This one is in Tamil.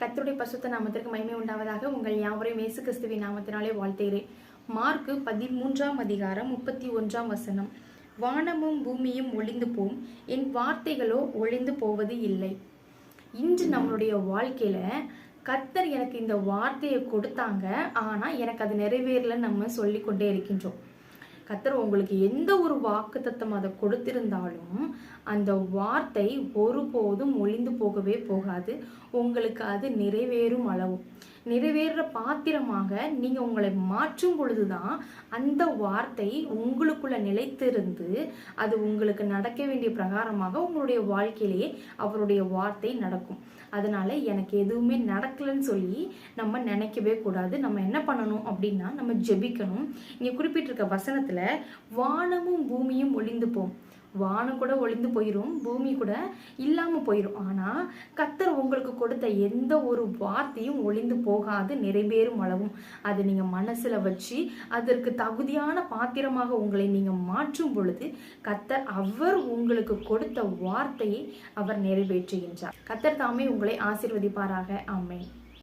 கத்தருடைய பசுத்த நாமத்திற்கு மகிமை உண்டாவதாக உங்கள் யாவரையும் இயேசு கிறிஸ்துவின் நாமத்தினாலே வாழ்த்துகிறேன். மார்க்கு பதிமூன்றாம் அதிகாரம் முப்பத்தி ஒன்றாம் வசனம். வானமும் பூமியும் ஒளிந்து போம். என் வார்த்தைகளோ ஒளிந்து போவது இல்லை. இன்று நம்மளுடைய வாழ்க்கையில கர்த்தர் எனக்கு இந்த வார்த்தையை கொடுத்தாங்க. ஆனால் எனக்கு அது நிறைவேறலன்னு நம்ம சொல்லிக்கொண்டே இருக்கின்றோம். கத்தர் உங்களுக்கு எந்த ஒரு வாக்குத்தத்தம் அதை கொடுத்திருந்தாலும் அந்த வார்த்தை ஒருபோதும் ஒளிந்து போகவே போகாது. உங்களுக்கு அது நிறைவேறும் அளவு நிறைவேற பாத்திரமாக நீங்க உங்களை மாற்றும் பொழுதுதான் அந்த வார்த்தை உங்களுக்குள்ள நிலைத்திருந்து அது உங்களுக்கு நடக்க வேண்டிய பிரகாரமாக உங்களுடைய வாழ்க்கையிலேயே அவருடைய வார்த்தை நடக்கும். அதனால எனக்கு எதுவுமே நடக்கலைன்னு சொல்லி நம்ம நினைக்கவே கூடாது. நம்ம என்ன பண்ணணும் அப்படின்னா நம்ம ஜெபிக்கணும். இங்க குறிப்பிட்டிருக்க வசனத்துல வானமும் பூமியும் ஒளிந்து போம். வானம் கூட ஒளிந்து போயிடும் பூமி கூட இல்லாம போயிடும் ஆனா கத்தர் உங்களுக்கு கொடுத்த எந்த ஒரு வார்த்தையும் ஒளிந்து போகாது நிறைவேறும் அளவும் அதை நீங்க மனசுல வச்சு அதற்கு தகுதியான பாத்திரமாக உங்களை நீங்க மாற்றும் பொழுது கத்தர் அவர் உங்களுக்கு கொடுத்த வார்த்தையை அவர் நிறைவேற்றுகின்றார். கத்தர் தாமே உங்களை ஆசீர்வதிப்பாராக. ஆமென்.